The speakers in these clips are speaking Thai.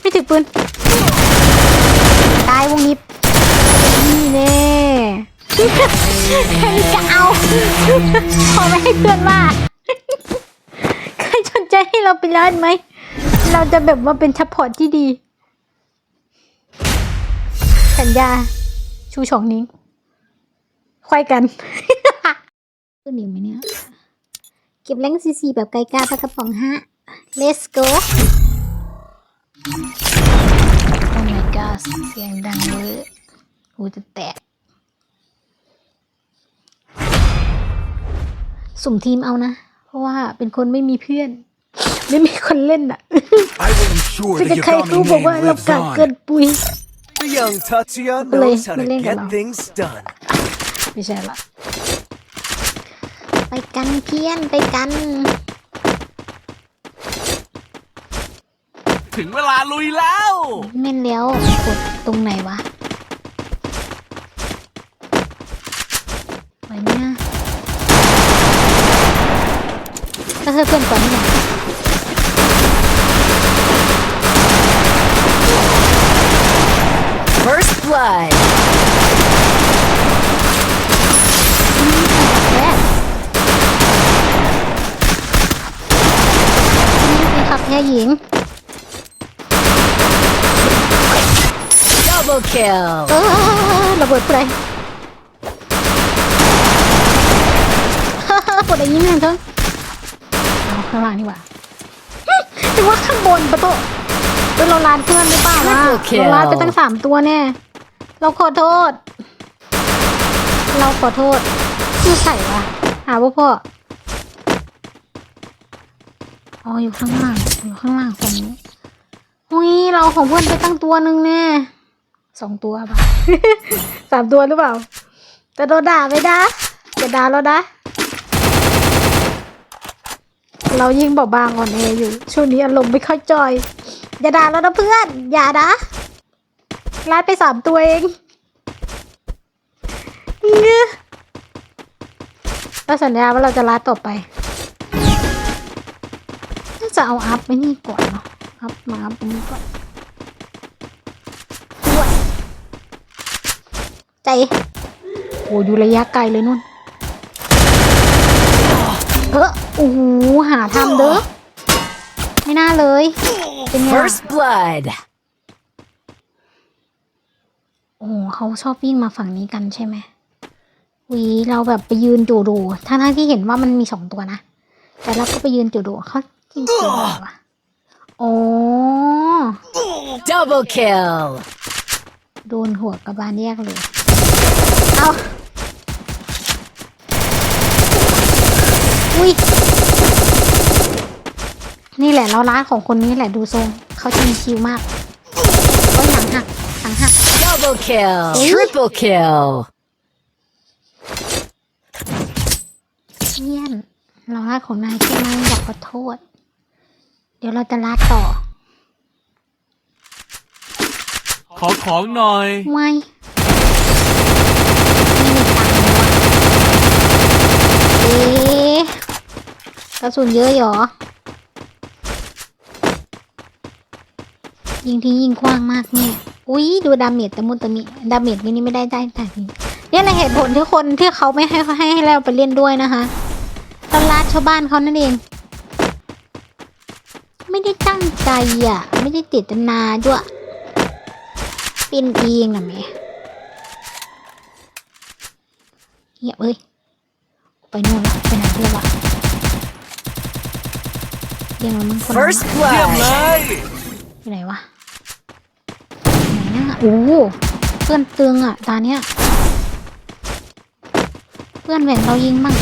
ไม่ถือปืน ตายวงนี้ นี่แน่ใครจะเอา ขอไม่ให้เพื่อนว่าใครสนใจให้เราไปร้านไหม เราจะแบบว่าเป็นซัพพอร์ตที่ดี สัญญา ชูสองนิ้วควายกันขึ้นอีกไหมเนี่ย เก็บแรงซีซีแบบไกลกาปากกระป๋องฮะ let's go โอ้ my god เสียงดังเลยหูจะแตก สุ่มทีมเอานะ เพราะว่าเป็นคนไม่มีเพื่อน ไม่มีคนเล่นอะ I will ensure จะ that ใคร your รู้ family บอกว่า name เรา lives กาเกิน on. ปุย The young Tatsuya Play, knows how to play get along. things done. ไม่ใช่ละไปกันเพี้ยนไปกัน ถึงเวลาลุยแล้วแม่นแล้วกดตรงไหนวะไหวไหมนะก็คือเพื่อนก่อนนี่ไง First blood. แพ้นี่คือขับแพ้หญิง Double kill. เออระเบิดไปกดอะไรยิงกันเถอะเอาข้างล่างนี่หว่าแต่ว่าข้างบนปะโตเป็นเราลานเพื่อนหรือเปล่าวะ Triple kill เราลานไปตั้งสามตัวแน่ เราขอโทษ เราขอโทษชื่อใส่วะหาว่าพ่ออ๋ออยู่ข้างล่างอยู่ข้างล่างคนนี้อุ้ยเราของเพื่อนไปตั้งตัวหนึ่งแน่ สองตัวป่ะ สามตัวหรือเปล่า จะโดนด่าไหมนะจะด่าเรานะ เรายิ่งเบาบางอ่อนแออยู่ ช่วงนี้อารมณ์ไม่ค่อยจอย อย่าด่าเรานะเพื่อน อย่านะลาดไปสามตัวเองเงื้อเราสัญญาว่าเราจะลาดต่อไปน่าจะเอาอัพไปนี่ก่อนเนาะอัพมาอัพตรงนี้ก่อนด้วย ใจ โอ้อยู่ระยะไกลเลยนุ่นเออโอ้โหหาทำเด้อไม่น่าเลย เป็นไงล่ะ First blood. โอ้โหเขาชอบวิ่งมาฝั่งนี้กันใช่ไหมวีเราแบบไปยืนดูดูทั้งทั้งๆที่เห็นว่ามันมีสองตัวนะ แต่เราก็ไปยืนดูดูเขาจริงๆเหรอวะโอ้ Double kill. โดนหัวกระบาลแยกเลย เอาอุ้ยนี่แหละเราร้านของคนนี้แหละดูทรงเขาชิงชิวมากโอ้ยหลังหักหลังหัก Double kill. Ooh. Triple kill. เยี่ยนเราลาดของนายใช่ไหมอยากขอโทษ เดี๋ยวเราจะลาดต่อ ขอของหน่อย ไม่ไม่มีตังค์วะเอ๊ะ กระสุนเยอะหรอ ยิงทิ้งยิงกว้างมากเนี่ย อุ้ยดูดาเมจแต่มุตะมิ ดาเมจมินี่ไม่ได้ได้แต่นี้เนี่ยแหละเหตุผลที่คนที่เขาไม่ให้ให้ให้เราไปเล่นด้วยนะคะตลาดชาวบ้านเขานั่นเอง ไม่ได้ตั้งใจอะ ไม่ได้เจตนาด้วย เป็นเองนะแม่เงียบเอ้ย นู่นละไปไหนเรียกวะเรียกมันมึงคนนั้น First เยี่ยมเล blood. ยอยู่ไหนวะไหนน่ะโอ้โหเพื่อนตึงอะตาเนี้ย เพื่อนแหวนเรายิงมั่ง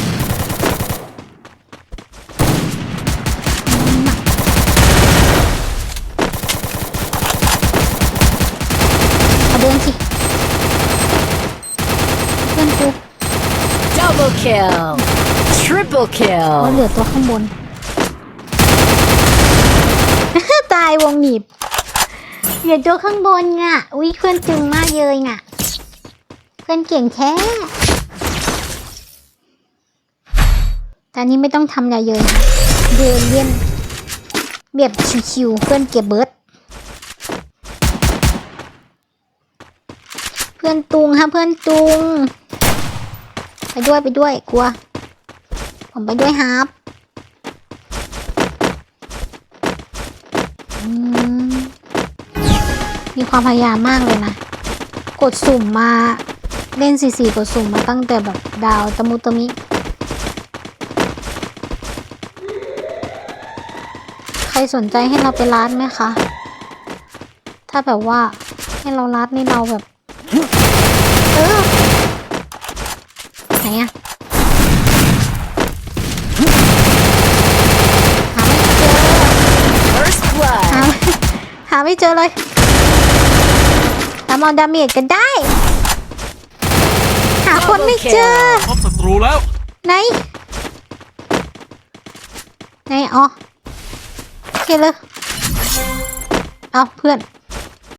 ยิงมั่งเอาเดินสิ เพื่อนกู Double kill. Triple เขา kill. เหลือตัวข้างบน ตายวงหนีบเหลือตัวข้างบนอะอุ้ยเพื่อนจึงมากเลยอะ เพื่อนเก่งแท้แต่อันนี้ไม่ต้องทำอะไรเลยนะเดินเลี่ยนแบบชิวๆเพื่อนเก็บเบิร์ดเพื่อนตุงฮะเพื่อนตุง ไปด้วยไปด้วยกลัว ผมไปด้วยครับมีความพยายามมากเลยนะ กดสุ่มมาเล่นสีสีกดสุ่มมาตั้งแต่แบบดาวตะมุตะมิ ใครสนใจให้เราไปร้านไหมคะ ถ้าแบบว่าให้เรารัดนี่เราแบบ เออ ไหนอะหาไม่เจอ First หา blood. หาไม่เจอเลยตามเอาดาเมจกันได้ หาคนไม่เจอ พบศัตรูแล้วไหน ไหนอ๋อโอเคเลยเอาเพื่อน